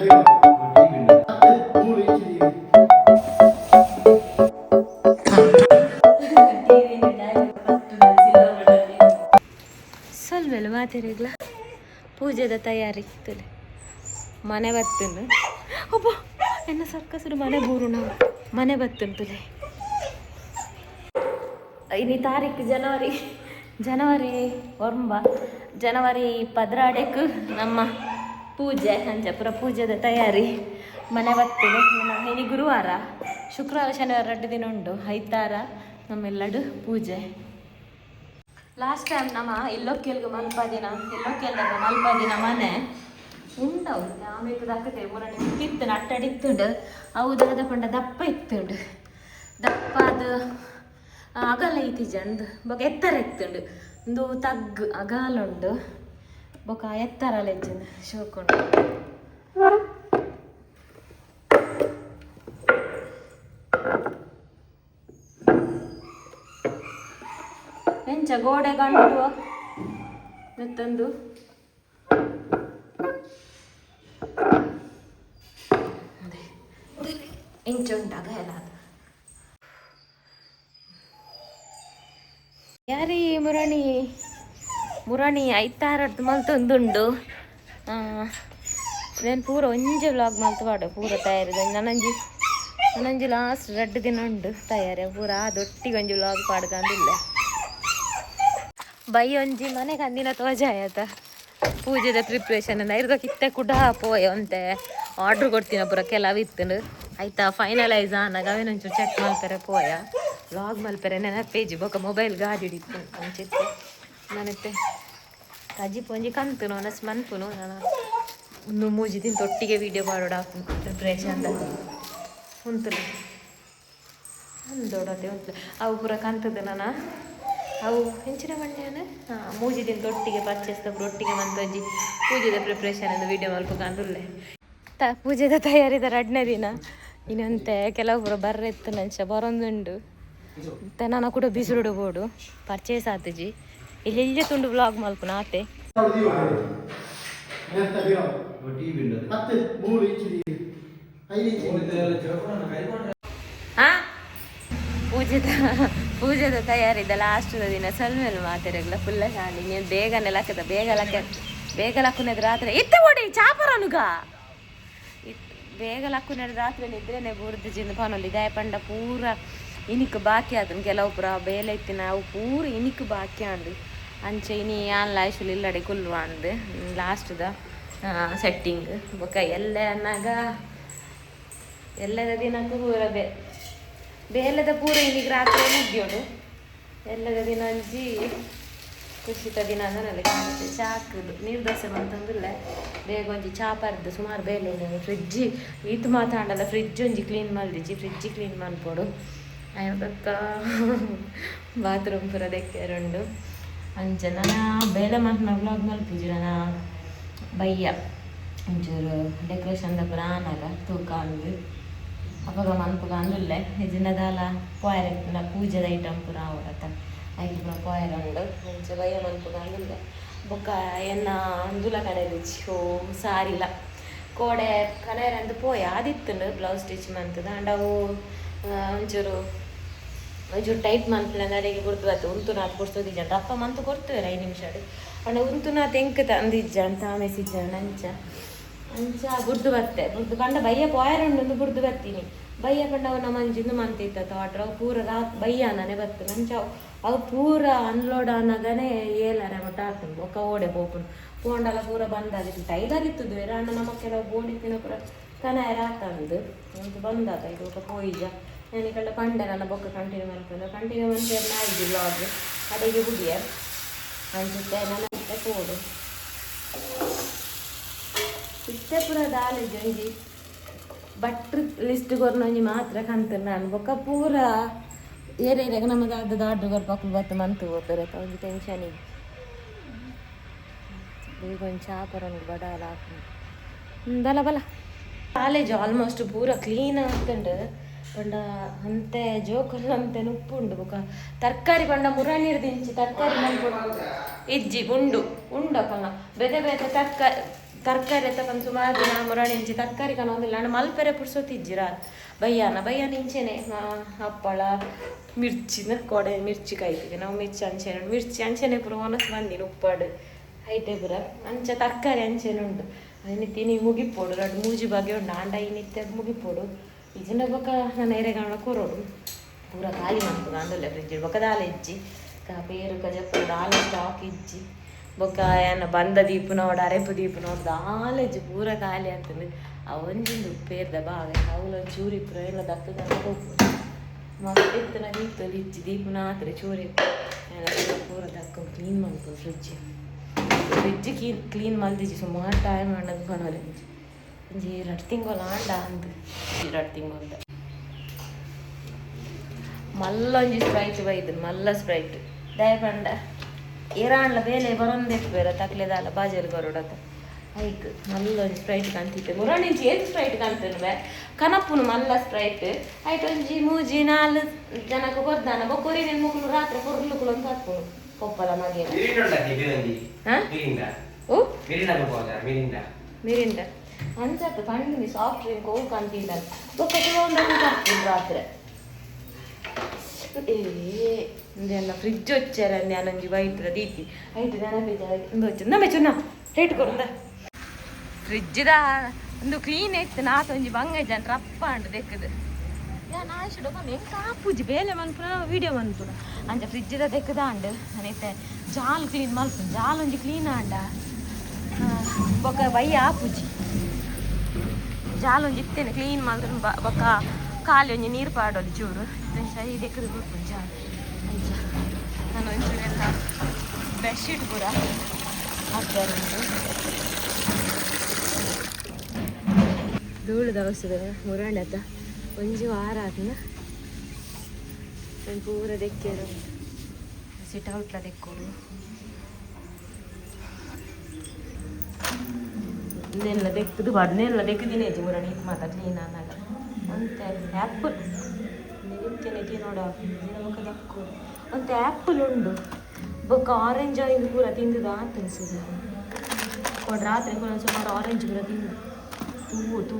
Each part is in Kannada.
ಸ್ವಲ್ಪ ಮಾತಿರಗ್ಲ? ಪೂಜೆದ ತಯಾರಿ ಮನೆ ಬತ್ತನು ಒಬ್ಬ ಎನ್ನ ಸರ್ಕಸರು ಮನೆ ಬೂರು ನಾವು ಮನೆ ಬತ್ತುಂಡು ತುಲೆ ಇನಿ ತಾರೀಕು ಜನವರಿ ಜನವರಿ ಒಂಬ, ಜನವರಿ ಪದ್ರಾಡೆಕ್ ನಮ್ಮ ಪೂಜೆ ಅಂಜಪುರ ಪೂಜೆದ ತಯಾರಿ. ಮನೆ ಬರ್ತದೆ. ಇನಿ ಗುರುವಾರ, ಶುಕ್ರವಾರ, ಶನಿವಾರ ಎರಡು ದಿನ ಉಂಟು ಐತಾರ ನಮ್ಮೆಲ್ಲಡು ಪೂಜೆ. ಲಾಸ್ಟ್ ಟೈಮ್ ನಮ್ಮ ಎಲ್ಲೊಕ್ಕೇಲ್ಗೆ ಮಲ್ಪ ದಿನ ಎಲ್ಲೊಕ್ಕೇಲ್ದಾಗ ಮಲ್ಪ ದಿನ ಮನೆ ಉಂಡವು. ಆಮೇಲೆ ದಕ್ಕತೆ ಮೂರನೇ ತಿತ್ತು ನಟ್ಟಡಿತ್ತುಂಡು ಅವು ದಾದ ಪಂಡ ದಪ್ಪ ಇತ್ತುಂಡು. ದಪ್ಪ ಅದು ಅಗಲ ಐತಿ ಜಂದು ಬಗ್ಗೆ ಎತ್ತರ ಇತ್ತುಂಡು. ಒಂದು ತಗ್ಗು, ಅಗಾಲ ಉಂಡು. ಬೊಕ ಎತ್ತರ ಲೆಜ್ಜಂದು ಶೋಕೊಂಡು ಎಂಚ ಗೋಡೆ ಗಂಟು ಮತ್ತೊಂದು ಇಂಚ ಉಂಟಾಗ ಎಲ್ಲ ಯಾರಿ ಮುರಣಿ? ಮುರಣಿ ಐತಾರದ್ದು ಮಲ್ತೊಂದುಂಡು ನಾನು ಪೂರ ಒಂಜಿ ವ್ಲಾಗ್ ಮಲ್ತುಪಾಡು ಪೂರ ತಯಾರಿದ ನನಂಜಿ ನನಂಜಿ ಲಾಸ್ಟ್ ರೆಡ್ ದಿನ ಉಂಡು ತಯಾರಿ, ಪೂರ ದೊಟ್ಟಿಗೆ ಒಂಜಿ ವ್ಲಾಗ್ ಪಾಡ್ಕೊಂಡಿಲ್ಲ ಬೈ ಒಂಜಿ ಮನೆಗೆ ಅಂದಿನ ತೋಜ ಆಯತ ಪೂಜೆದ ಪ್ರಿಪ್ರೇಷನ್ ಇರ್ದ ಕಿತ್ತೆ ಕುಡ ಪೋಯ ಅಂತೆ ಆರ್ಡ್ರ್ ಕೊಡ್ತೀನಿ ಪೂರ ಕೆಲವು ಇತ್ತು ಆಯ್ತಾ ಫೈನಲೈಸ್ ಆನಾಗ ಅವೇನೊಂಚೂರು ಚೆಕ್ ಮಾಡ್ತಾರೆ ಪೋಯ ವ್ಲಾಗ್ ಮಲ್ಪರೆ ನೆನಪೇಜಿ ಬೊಕ್ಕ ಮೊಬೈಲ್ ಗಾಡಿ ಹಿಡಿತು ಅಂಚಿತ್ತು ನನತ್ತೆ ಅಜ್ಜಿ ಪೊಂಜಿ ಕಂತು ನಸ್ ಮನ್ಪುನು ನಾನು ಒಂದು ಮೂಜಿ ದಿನ ತೊಟ್ಟಿಗೆ ವೀಡಿಯೋ ಮಾಡೋಡ ಪ್ರಿಪ್ರೇಷನ್ ಉಂತುಲು ಅಂದೋಡತೆ ಉಂಟು ಅವು ಪೂರ ಕಂತದ್ದು ನಾನು ಅವು ಹೆಂಚಿನ ಮಂಡ್ಯನ ಹಾಂ ಮೂಜಿ ದಿನ ತೊಟ್ಟಿಗೆ ಪರ್ಚೇಸ್ ಒಟ್ಟಿಗೆ ಮಂತೊಂಜಿ ಪೂಜೆದ ಪ್ರಿಪ್ರೇಷನ್ ಅದು ವೀಡಿಯೋ ಕಂದುಲ್ಲೆ ತ, ಪೂಜೆದ ತಯಾರಿದ ರಡ್ನೇ ದಿನ. ಇನ್ನಂತೆ ಕೆಲವೊಬ್ಬರು ಬರ್ರೆ ಬರ್ರೆತ್ತು ನಂಚ, ಬರೊಂದುಂಡು. ಮತ್ತೆ ನಾನು ಕೂಡ ಬಿಸಿರುಡು ಬೋಡು ಪರ್ಚೇಸ್ ಆತಜಿ. ಇಲ್ಲಿ ತುಂಡು ಬ್ಲಾಗ್ ಮಲ್ಪುನ ಆತೆ. ಪೂಜೆದ ಪೂಜೆದ ತಯಾರಿದ ಲಾಸ್ಟ್ ದಿನ ಸಲ್ಮೇಲೆ ಮಾತಾಡಲ್ಲ ಫುಲ್ಲ ಶಾಲಿ. ನೀನು ಬೇಗನೆ ಲಕ್ಕದ, ಬೇಗ ಲಕ್ಕ, ಬೇಗ ಲಕ್ಕುನದ ರಾತ್ರಿ. ಇತ್ತ ಓಡಿ ಚಾಪರನುಗ ಬೇಗ ಲಕ್ಕುನದ ರಾತ್ರಿ ನಿದ್ರೆನೆ ಬುರ್ದು ಜಿಂದ ಪಾನಲ್ಲಿ ಪಂಡ ಪೂರ ಇನಿಕ್ ಬಾಕಿ ಆದ್ರು ಕೆಲವು ಪುರ ಬೇಲೆ ಇತ್ತಿನ ಅವು ಪೂರ ಇನಿಕ್ ಬಾಕಿ ಆಂಡು ಅಂಚೆ ಇನಿ ಯಾನ್ ಲಾಯ್ಸಲ್ಲಿ ಇಲ್ಲಡೆ ಕುಲ್ಲು ಅಂದು. ಲಾಸ್ಟ್ದ ಸೆಟ್ಟಿಂಗ್ ಬೊಕ್ಕ ಎಲ್ಲ ಅನ್ನಾಗ, ಎಲ್ಲದ ದಿನಕ್ಕೂ ಪೂರ ಬೇ, ಬೇಲದ ಪೂರ ಇಲ್ಲಿ ರಾತ್ರಿ ಮುಗಿಯೋಡು. ಎಲ್ಲದ ದಿನ ಅಂಜಿ ಖುಷಿತ ದಿನ ಅಂದ್ರೆ ಚಾಕುದು. ನೀರು ದೋಸೆ ಅಂತಂದಿಲ್ಲ ಬೇಗ ಒಂಜಿ ಚಾ ಪರ್ದ ಸುಮಾರು ಬೇಲೆ ಫ್ರಿಜ್ಜಿ ಈತು ಮಾತಾಡಲ್ಲ ಫ್ರಿಜ್ ಒಂಜಿ ಕ್ಲೀನ್ ಮಲ್ದಿಜಿ ಫ್ರಿಜ್ ಕ್ಲೀನ್ ಮಾಡ್ಬೋದು ಅದಕ್ಕ ಬಾತ್ರೂಮ್ ಪೂರ ದೆಕ್ಕೆರುಂಡು ಬೇಲೆ ಮಾತನ ವ್ಲಾಗ್ ಮಲ್ಪಿಜಿ ನನ್ನ ಬಯ್ಯ, ಒಂಚೂರು ಡೆಕೋರೇಷನ್ದ ಪೂರ ಆನಲ್ಲ ತೂಕ ಅಂದು ಅವಾಗ ಮನ್ಪುಗ ಅಂದುಲ್ಲೆ ಇಜಿನದಾಲ ಪಾಯರ ಪೂಜೆದ ಐಟಮ್ ಪೂರ ಅವರತ್ತ ಐದು ಪುರ ಪಾಯರ ಉಂಡು, ಮುಂಚೆ ಬಯ್ಯ ಮನ್ಪುಗ ಅಂದುಲ್ಲೆ ಬೊಕ್ಕ ಎನ್ನ ಅಂದುಲ ಕಣೆದಿಚ್ಚಿ ಓ ಸಾರಿಲ್ಲ. ಕೋಡೆ ಅಂತ ಪೋಯ, ಆದಿತ್ತುಂಡು ಬ್ಲೌಸ್ ಸ್ಟಿಚ್ ಮಂತದ ಅಂಡ್ ಅವು ಒಂಚೂರು ಒಂಚೂರು ಟೈಪ್ ಮನ್ಪಲ ನಡೆಗೆ ಗುರ್ತುವತ್ತು ಉಂತುನಾಥ್ ಕೊಡ್ಸೋದಿಜ್ಜ ಅಂತ. ಅಪ್ಪ ಮಂತು ಕೊಡ್ತೇವೆ ಐದು ನಿಮಿಷ ಅಣ್ಣ ಉಂತುನಾಥ್ ಹೆಂಕ ತಂದಿಜ್ಜ, ಅಂತ ಆಮೇಸಿಜ್ಜ ಅಂಚ. ಅಂಚ ಬುರ್ದು ಬತ್ತೆ. ಬುರ್ದು ಪಂಡ ಬಯ್ಯ ಪೋಯರೊಂಡು ಬುರ್ದು ಬತ್ತೀನಿ. ಬಯ್ಯ ಪಂಡ ಅವು ನಮ್ಮ ಜಿಂದು ಮಂತಿತ್ತ ಆಟ್ರ. ಅವು ಪೂರ ರಾ ಬಯ್ಯ ನಾನೇ ಬತ್ತು. ನಂಚ ಅವು ಪೂರ ಅನ್ಲೋಡ್ ಅನ್ನಗನೇ ಏಲನೆ ಒಟ್ಟು ಆಗ್ತದೆ. ಒಕ್ಕ ಓಡೆ ಹೋಗ್ಬೋದು ಪೋಂಡಲ ಪೂರ ಬಂದಾಗಿತ್ತು ಟೈಲಾಗಿತ್ತು ಬೇರೆ ಅಣ್ಣ ನಮ್ಮ ಕೆಲವು ಬೋಡಿ ತಿನ್ನೋ ಪೂರ ತನ ಯಾರ ತಂದು ಒಂದು ಬಂದಾತ ಇದು ಒಕ್ಕ ಪೋಯಿಜ ನನಗೆಲ್ಲ ಪಂಡ ನನ್ನ ಬೊಕ್ಕ ಕಂಟಿನ್ಯೂ ಮಾಡ್ಕೊಂಡು ಕಂಟಿನ್ಯೂ ಮಾಡ್ಕೊಂಡು ನಾಯಿದ್ದು ಬ್ಲಾಗ್ ಕಡೆಗೆ ಹುಡಿಯ ಅನ್ಸುತ್ತೆ ನನ್ನ ಮತ್ತೆ ಕೋಡು. ಇಷ್ಟೇ ಪೂರ ದಾಲಿ ಜಂಜಿ ಭಟ್ರ ಲಿಸ್ಟ್ ಗೊರ್ನೊಂಜಿ ಮಾತ್ರ ಕಂತರು ನಾನು. ಬೊಕ್ಕ ಪೂರ ಏರಿಯಾಗ ನಮ್ಮದು ಅರ್ಧದ ಆರ್ಡ್ರ್ ಕೊಡ್ಬೇಕು ಬತ್ತು ಮಂತು ಹೋಗ್ತಾರೆ. ಅವ್ರಿಗೆ ಟೆನ್ಷನಿಗೆ ಈಗ ಒಂದು ಚಾಪರ ಬಡಾಲ ಹಾಕೊಂಡು ಬಲ ಬಲ. ಕಾಲೇಜ್ ಆಲ್ಮೋಸ್ಟ್ ಪೂರ ಕ್ಲೀನ್ ಆಗ್ತಂಡು. ಪಂಡ ಅಂತೆ ಜೋಕುಲ್ ಅಂತೆ ಉಪ್ಪುಂಡು ಬೊಕ. ತರಕಾರಿ ಪಂಡ ಮುರಾಣಿರ್ ದಿಂಚಿ ತರಕಾರಿ ಇಜ್ಜಿ, ಉಂಡು ಉಂಡು ಪಂಗ ಬೇತೆ ಬೇತೆ ತರಕಾರಿ ತರಕಾರಿ ತಗೊಂಡು ಸುಮಾರು ದಿನ ಮುರಾಣಿ ಇಂಚಿ ತರಕಾರಿ ಕನ ನಾನು ಮಲ್ಪೆರೆ ಪುಡ್ಸೋತಿಜ್ಜಿರ ಬಯ್ಯಾನ ಬಯ್ಯಾನ ಇಂಚೆನೆ. ಹಪ್ಪಳ ಮಿರ್ಚಿನ ಕೊಡೆ, ಮಿರ್ಚಿ ಕಾಯ್ತೀವಿ ನಾವು ಮಿರ್ಚಿ ಅಂಚೆನೆ ಮಿರ್ಚಿ ಅಂಚೆನೆ ಪುರ ಮನಸ್ ಬಂದಿನ ಉಪ್ಪಾಡು ಐತೆ ಪುರ. ಅಂಚ ತರಕಾರಿ ಅಂಚೆನೆ ಉಂಡು. ಅದನ್ನ ತಿನಿ ಮುಗಿಪೋಡು ಮೂಜಿ ಬಗೆ ಉಂಡು. ಆಂಡ ಇನ್ನಿತ್ಯ ಮುಗಿಪೋಡು. ಇಜಿನ ಬೊಕ ನಾನು ಎರೆಗಾಣ ಕೊರೋಡು. ಪೂರ ಖಾಲಿ ಮಾಡ್ತದೆ ಅಂದಲ್ಲ ಫ್ರಿಜ್ ಬೊಕ ದಾಲ ಇಜ್ಜಿ. ಕಾ ಪೇರು ಕಜಪ್ಪ ದಾಲ ಸ್ಟಾಕ್ ಇಜ್ಜಿ. ಬೊಕ ಏನ ಬಂದ ದೀಪನೋಡ ಅರೆಪು ದೀಪನೋಡ ದಾಲ ಇಜ್ಜಿ ಪೂರ ಖಾಲಿ ಆಗ್ತದೆ. ಅವೊಂಜಿಂದು ಉಪ್ಪೇರ್ದ ಬಾಗ ಅವಳೊಂದು ಚೂರಿ ಪುರ ಎಲ್ಲ ದಕ್ಕದ ಹೋಗ್ಬೋದು. ಮಸ್ತ್ ಎತ್ತನ ದೀಪದಲ್ಲಿ ಇಜ್ಜಿ. ದೀಪನ ಆತ್ರೆ ಚೂರಿ ಪೂರ ದಕ್ಕ ಕ್ಲೀನ್ ಮಾಡ್ಬೋದು ಫ್ರಿಜ್ ಫ್ರಿಜ್ ಕ್ಲೀನ್ ಕ್ಲೀನ್ ಮಲ್ದಿಜ್ಜಿ ಸುಮಾರು ಟೈಮ್ ಅನ್ನೋದು ಕಾಣೋಲ್ಲ ಒಂಜಿ ರಡ್ಡ್ ತಿಂಗೊಲ ಆಂಡ ಅಂದ್. ರಡ್ಡ್ ತಿಂಗೊಂದ ಮಲ್ಲ ಒಂಜಿ ಸ್ಪ್ರೈಟ್ ಬೈದ್ ಮಲ್ಲ ಸ್ಪ್ರೈಟ್. ದಯ ಪಂಡ ಏರಾಂಡ್ಲ ಬೇಲೆ ಬರೊಂದೆಪ್ಪು ಬೇರೆ ತಕ್ಲೆದಾಲ ಬಾಜಲ್ ಬರೋಡತ್ತ ಐಕ್ ಮಲ್ಲ ಒಂಜಿ ಸ್ಪ್ರೈಟ್ ಕಾಣ್ತಿತ್ತೆ. ಮುರಣಿಂಚಿ ಏನ್ ಸ್ಪ್ರೈಟ್ ಕಾಣ್ತಿರ್ವೆ ಕನಪ್ಪುನು ಮಲ್ಲ ಸ್ಪ್ರೈಟ್. ಐಟ್ ಒಂಜಿ ಮೂಜಿ ನಾಲ್ ಜನಕ ಬರ್ದಾನ ಬೊಕ್ಕೊರಿ ನಿನ್ ಮುಕ್ಳು ರಾತ್ರಿ ಕೊರ್ಲುಕ್ಳು ಅಂತ ಹಾಕ್ಬೋದು ಕೊಪ್ಪಲ ಮಗೇನ. ಹಾ? ಓ ಮಿರಿಂಡ. ಅನ್ಸತ್ತೆ ತಣ್ಣಗೆ ಸಾಫ್ಟ್ ಡ್ರಿಂಕ್ ಹೋಗಿ ಅಂತಿಲ್ಲ ಬೊಕ್ಕ ತಗೊಂಡು ಹಾಕ್ತೀನಿ ರಾತ್ರಿ. ಇದೆಲ್ಲ ಫ್ರಿಜ್ ವಚ್ಚಾರ ನನಗೆ ವೈತ್ರ ದೀತಿ ಆಯ್ತು ನೆನಪಿದ್ದ ನಮ್ಮ ಚುನ್ನ ರೇಟ್ ಕೊಡ ಫ್ರಿಜ್ದ ಒಂದು ಕ್ಲೀನ್ ಇತ್ತು ನಾ ಒಂಜಿ ಬಂಗ ಜನ ರಪ್ಪ ಅಂಡ್ ದೆಕ್ಕದು. ಯಾ, ನಾ ಶುಡು ಬಂದು ಹೆಂಗೆ ಕಾಪುಜಿ? ಬೇಲೆ ಮನ್ಪುರ ವೀಡಿಯೋ ಮನ್ಪುರ ಅಂಜ ಫ್ರಿಜ್ದ ದೆಕ್ಕದ ಅಂಡ್ ನನಗೆ ಜಾಲ್ ಕ್ಲೀನ್ ಮಲ್ಪು, ಜಾಲ್ ಒಂಜಿ ಕ್ಲೀನ್ ಆಂಡ ಬೊಕ್ಕ ಬೈ ಆಪುಜಿ. ಜಾಲ್ ಒಂದು ಇತ್ತೇನೆ ಕ್ಲೀನ್ ಮಾಡಿದ್ರು ಬೊಕ್ಕ ಖಾಲಿ ಒಂಜಿ ನೀರು ಪಾಡೋದು ಚೂರು ಸರಿ ಬರ್ಪು ಜಾಲ್. ಅಂಚ ನಾನು ಒಂಚೂರೆಲ್ಲ ಬೆಡ್ಶೀಟ್ ಪೂರ ಹಾಕ್ತಾರೆ ಧೂಳು ದವಸದ ಮುರಾಂಡತ ಒಂಜಿ ವಾರ ನಾನು ಪೂರ ದೆಕ್ಕೆರು ಸಿಟ್ ಔಟ್ಲ ದೆಕ್ಕೋಡು ನೆಲ್ಲ ದೆಕ್ಕದು ಬಾಡ್, ನೆಲ್ಲ ದೆಕ್ಕದಿನೇ ಇಜ್ಜಿ ಮುರಾಣಿ ಇದು ಮಾತ ಕ್ಲೀನ್ ಅನ್ನಲ್ಲ ಅಂತ ಆ್ಯಪಲ್ ನಿಂತೇನೆ ನೋಡ ಬೊಕ್ಕ ದೆಕ್ಕೋಡು ಅಂತ ಆ್ಯಪಲ್ ಉಂಡು. ಬೊಕ್ಕ ಆರೆಂಜ್ ಆಯಿಲ್ ಪೂರ ತಿಂದುದ ಅಂತ ಅನಿಸಿದೆ ಕೊಡ್ ರಾತ್ರಿ ಕೂಡ ಸುಮಾರು ಆರೆಂಜ್ ಪೂರ ತಿಂದು. ತೂ ತೂ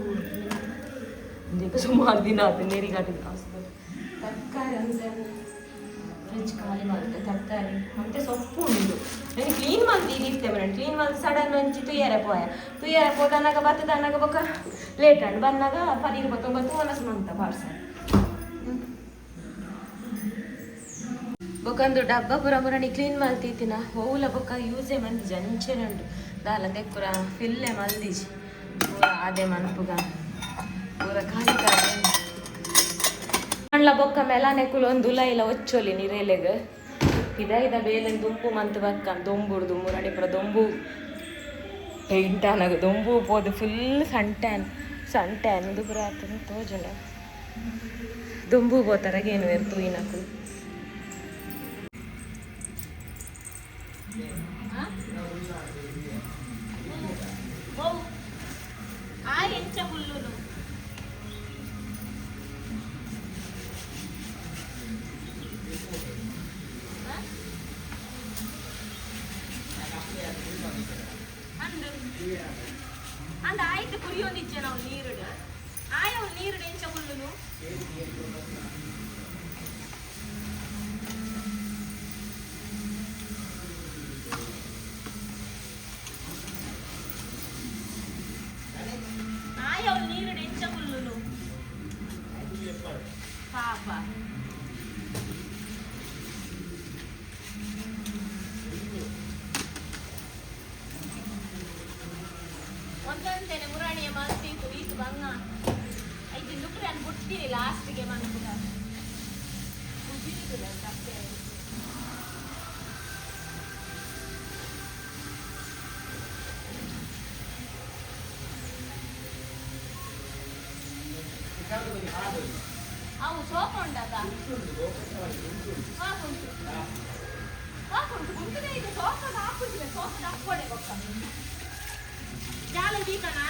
ಸುಮಾರು ದಿನ ಆಯ್ತು ನೀರಿಗಾಟಿದ ತರಕಾರಿ ಅಂತ ಫ್ರಿಜ್ ಖಾಲಿ ಮಾಡ್ತೆ ತರಕಾರಿ ಮತ್ತೆ ಸೊಪ್ಪು ಉಂಟು ನನಗೆ ಕ್ಲೀನ್ ಮಾಡ್ತಿ ಇರುತ್ತೆ ಮೇಡಮ್ ಕ್ಲೀನ್ ಮಾಡಿ ಸಡನ್ ಒಂಚಿ ತುಯ್ಯಾರೆ ಪೋಯ ತುಯ್ಯಾರೆ ಹೋದನ್ನಾಗ ಬರ್ತದ ಅನ್ನಾಗ ಬೊಕ್ಕ ಲೇಟ್ ಅಂಡ್ ಬಂದಾಗ ಪನೀರ್ ಬತ್ತ ಬತ್ತು ಒನಸ್ ಮಂತ ಪಾರ್ಸಲ್ ಬೊಕಂದು ಡಬ್ಬ ಪುರ ಪುರಾಣಿ ಕ್ಲೀನ್ ಮಲ್ತಿತ್ತಿನ ಹೋಲ ಬೊಕ್ಕ ಯೂಸೇ ಮಂದಿ ಜಂಚನೆ ಉಂಟು ದಾಲ ತೆಕ್ಕುರ ಫಿಲ್ಲೆ ಮಲ್ದಿಜಿ ಪೂರ ಆದೆ ಮನ್ಪುಗ ಪೂರ ಖಾಲಿ ಖಾಲಿ ಮಣ್ಲ ಬೊಕ್ಕ ಮೆಲಾನೆ ಕುಲೊಂದು ಇಲ್ಲ ಒಚ್ಚೊಲಿ ನಿರೇಲೆಗ. ಇದ ಇದ ಬೇಲೆ ದುಂಪು ಮಂತ್ ಬಕ್ಕನ್ ದೊಂಬುಡ್ದು ಪುರ ದೊಂಬು. ಪೇಂಟಾನಗ ದೊಂಬು ಪೋದು ಫುಲ್ ಸಂಟ್ಯಾನ್ ಸಂಟ್ಯಾನ್. ಇದು ಪುರ ಆತನ ತೋಜುಂಡ. ದೊಂಬು ಪೋತರಗೇನು ಇರ್ತು ಇನಕು ಆ? ಎಂಚ ಅಂದ ಆಯ್ತು ಕುರಿಯೊಂದಿಜ್ಜೆ ನಾವು ನೀರು ಆಯ ನೀರು ಎಂಚ ಹುಲ್ಲುನು ಆಯ ನೀರು ಎಂಚ ಹುಲ್ಲುನು ಪಾಪ ಒಂದೊಂದೇನೆ ಮುರಾಣಿಯ ಮಲ್ತಿತ್ತು ಈತು ಬಂಗ ಐದು ನುಕ್ರೆ ಅನ್ ಬಿಡ್ತೀನಿ ಲಾಸ್ಟಿಗೆ ಮನ್ಪುಗ ಕುದಿಯುದಿಲ್ಲ ತಪ್ಪೆ ಅವು ಸೋಪ ಉಂಟದ ಹಾಕುಂಟು ಹಾಕುಂಟು ಉಂಟದೆ ಇದೆ ಸೋಪದ ಹಾಕುದಿಲ್ಲ ಸೋಪದ ಹಾಕೊಡೆ ಗೊತ್ತ ಜಾಲ ದೀಪನಾ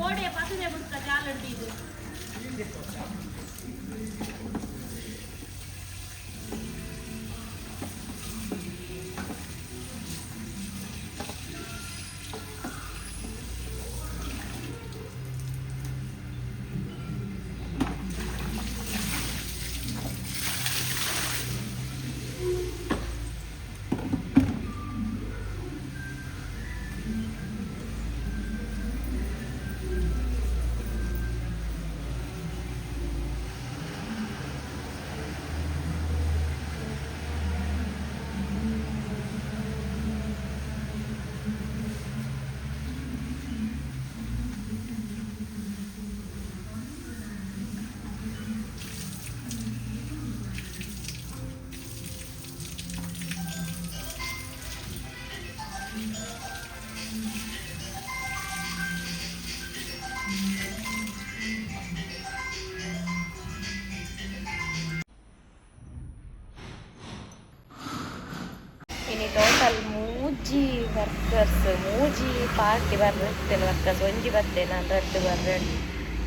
ಅದು ಗೋಡೆಯ ಪಸದೆ ಬಿಡ್ತ ಜಾಲ ಟೋಟಲ್ ಮೂಜಿ ವರ್ಕರ್ಸ್, ಮೂಜಿ ಪಾರ್ಟಿ ಬರ್ತೇನೆ ವರ್ಕರ್ಸ್. ಒಂಜಿ ಬರ್ತೇನೆ ನಾನು ರಡ್ಡು ಬರ್ರೆ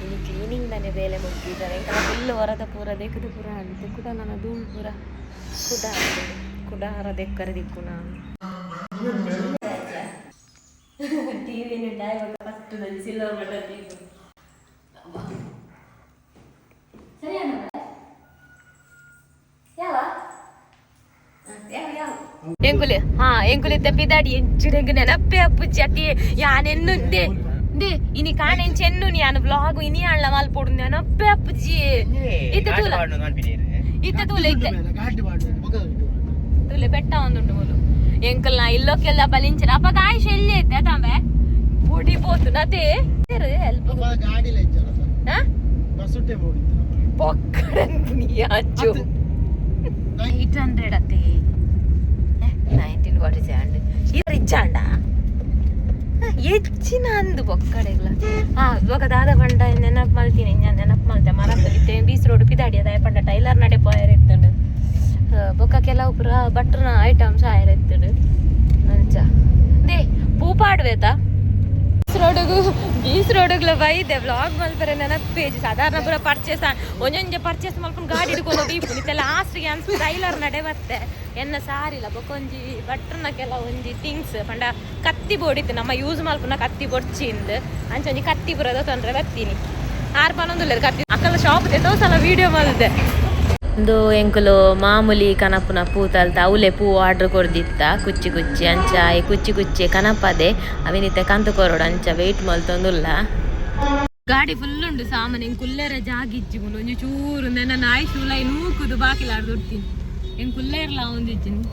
ಇಲ್ಲಿ ಕ್ಲೀನಿಂಗ್ ದನೆ ಬೇಲೆ ಮುಗಿದಿದ್ದಾರೆ. ಫುಲ್ ಹೊರದ ಪೂರ ದೆಕ್ಕದು ಪೂರ ಆಗಿದೆ ಕೂಡ ನನ್ನ ಧೂಳು ಪೂರ ಕುಡ ಕುಡ ಹರ ದೆಕ್ಕರೆ ದಿಕ್ಕು ನಾನು. ಎಂಕುಲಿ ಹಾ ಎಂಗುಲಿ ತಪ್ಪಿದಾಡಿ ಎಂಚುರೆಂಗ್ ನೆನಪೆ ಅಪ್ಪುಚ್ಚಿ ಅತಿ ಯಾನೆನ್ನು ದೇ ಇನಿ ಕಾಣೆನ್ ಚೆನ್ನು ಯಾನು ಬ್ಲಾಗ್ ಇನಿ ಅಳ್ಳ ಪೋಡು ನೆನಪೆ ಅಪ್ಪುಜಿ ಇತ್ತ ತೂಲ. ಇತ್ತ ತೂಲ ಇತ್ತೆ ತೂಲೆ ಪೆಟ್ಟ ಒಂದುಂಟು ಮೂಲು ಎಂಕಲ್ ನಾ ಇಲ್ಲೋಕೆಲ್ಲ ಬಲಿಂಚರ ಅಪ್ಪ ಕಾಯಿಷ ಎಲ್ಲಿ ಐತೆ ತಾಂಬೆ. ಬುಡಿ ಪೋತು ನತೆ ಹೆಲ್ಪ್ ಪೊಕ್ಕಡಂತೀನಿ ಅಚ್ಚು ಏಟ್ ಹಂಡ್ರೆಡ್ ಅತ್ತೆ. ನೈನ್ಟೀನ್ ಫಾರ್ಟಿ ಸೆವೆನ್ ಇದು ಇಚ್ಚಾಂಡ ಹೆಚ್ಚಿನ ಅಂದು ಬೊಕ್ಕಡೆಗ್ಲ. ಹಾ ಇವಾಗ ದಾದ ಪಂಡ ನೆನಪು ಮಲ್ತೀನಿ ನಾನು ನೆನಪು ಮಲ್ತೆ ಮರಕ್ಕೆ ಬೀಸ್ ರೋಡ್, ಪಿದಾಡಿ ಅದ ಪಂಡ, ಟೈಲರ್ ನಡೆ ಪಾಯರ್ ಇತ್ತಂಡು. ಬೊಕ್ಕ ಕೆಲವು ಪುರ ಬಟ್ರನ ಐಟಮ್ಸ್ ಆಯರ್ ಇತ್ತಂಡು. ಅಂಚ. ದೇ ಪೂಪಾಡ್ಬೇತಾ ರೋಡಿಗೂ ಬೀಸ್ ರೋಡುಗ್ಲ ಬೈದೆ ವ್ಲಾಗ್ ಮಲ್ಪರೆ ನನ್ನ ಪೇಜ್ ಸಾಧಾರಣ ಪೂರ ಪರ್ಚೇಸ್ ಒಂಜೊಂಜೆ ಪರ್ಚೇಸ್ ಮಲ್ಕೊಂಡು ಗಾಡಿ ಹಿಡ್ಕೊಂಡು ದೀಪು ನಿತ್ತೆಲ್ಲ ಲಾಸ್ಟ್ಗೆ ಅನ್ಸು ಟೈಲರ್ ನಡೆ ಬತ್ತೆ. ಎನ್ನ ಸಾರಿಲ್ಲ ಬೊಕೊಂಜಿ ಬಟ್ರನಕ್ಕೆಲ್ಲ ಕೆಲ ಒಂಜಿ ಥಿಂಗ್ಸ್ ಪಂಡ ಕತ್ತಿ ಬೋಡಿತ್ತು ನಮ್ಮ ಯೂಸ್ ಮಲ್ಪುನ ಕತ್ತಿ ಬೊಡ್ಚಿಂದ್ ಅಂಚೊಂಜಿ ಕತ್ತಿ ಬರೋದ ತೊಂದರೆ ಬರ್ತೀನಿ ಆರು ಪನ್ನೊಂದು ಕತ್ತಿ. ಅಕ್ಕಲ್ಲ ಶಾಪ್ ತೆತ್ತೋ ಸಲ ವೀಡಿಯೋ ಮಾಡಿದೆ ಒಂದು ಎಂಕುಲು ಮಾಮೂಲಿ ಕನಪುನ ಪೂತಲ್ತ ಅವಲೆ ಪೂ ಆರ್ಡರ್ ಕೊರ್ದಿತ್ತ ಕುಚ್ಚಿ ಕುಚ್ಚಿ ಅಂಚ ಈ ಕುಚ್ಚಿ ಕುಚ್ಚಿ ಕನಪದೆ, ಅವಿನಿತ ಕಂತು ಕೊರೋಡು ಅಂಚ ವೆಯ್ಟ್ ಮಲ್ತೊಂದುಲ್ಲ ಗಾಡಿ ಫುಲ್ ಉಂಡು ಸಾಮಾನು, ಹೆಂಗ್ ಕುಲ್ಲೆರ ಜಾಗಿಜ್ಜಿ ಒಂಜಿ ಚೂರು ನನ್ನ ನಾಯಿ ಶೂಲೈ ನೂಕುದು ಬಾಕಿಲಾಡ್ದು ಉಡ್ತೀನಿ. ಹೆಂಗ್ ಕುಲ್ಲೇರ್ಲ ಒಂದಿಜ್ಜಿನಿ